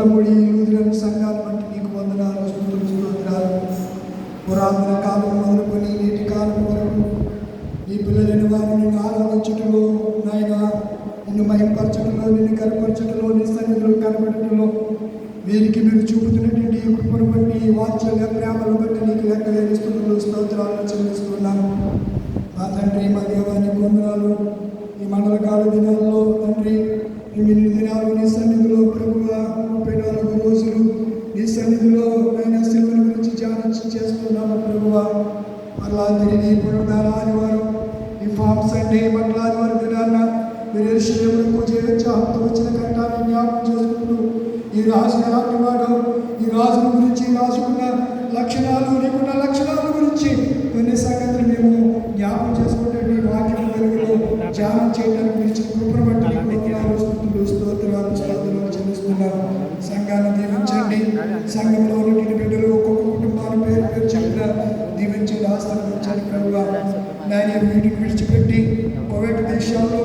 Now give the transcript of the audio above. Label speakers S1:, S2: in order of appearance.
S1: పెదలముడి లూదిరని సంఘాలు బట్టి నీకు వందనాలు స్థుతులు స్తోత్రాలు. పురాతన కాలం మొదలుకొని నేటి కాలం వరకు నీ పిల్లలైన వారు నిన్ను ఆరాధించటంలో నాయన నిన్ను మహింపరచటంలో నిన్ను కనపరచటంలో నీ సన్నిధులు కనపడటంలో వీరికి మీరు చూపుతున్నటువంటి కృపను బట్టి వాత్సల్య ప్రేమను బట్టి నీకు లెక్కలేని స్థుతులు స్తోత్రాలను చెల్లిస్తున్నాను. మా తండ్రి మా దేవానికి వందనాలు. ఈ మండల కాల దినాల్లో తండ్రి ఈ దినాలు నీ సన్నిధిలో ప్రభువ ముప్పై నాలుగు రోజులు నీ సన్నిధిలో నేను సేవల గురించి ధ్యానించి చేస్తున్నాము ప్రభువ. మరలా తిరిగి పునరుద్ధార ఆదివారం ఈ ఫామ్ సండే మరలా ఆదివారం దినాన్న మీరు ఎరుషలేములకు చేయొచ్చు అంత వచ్చిన కట్టాన్ని జ్ఞాపకం చేసుకుంటూ ఈ రాజు ఎలాంటి వాడు ఈ రాజుల గురించి రాజుకున్న లక్షణాలు నీకున్న లక్షణాల గురించి కొన్ని సంగతులు మేము జ్ఞాపకం చేసుకుంటే నీ వాక్యం వెలుగులో ధ్యానం చేయడానికి స్తోత్రాలు సంఘాన్ని దీవించండి. సంఘంలో ఉన్నటువంటి బిడ్డలు ఒక్కొక్క కుటుంబాన్ని పేరు పేరు చెప్పిన దీవించండి ఆశీర్వదించండి ప్రభువా. నాయన వీటిని విడిచిపెట్టి కోవిడ్ దేశాల్లో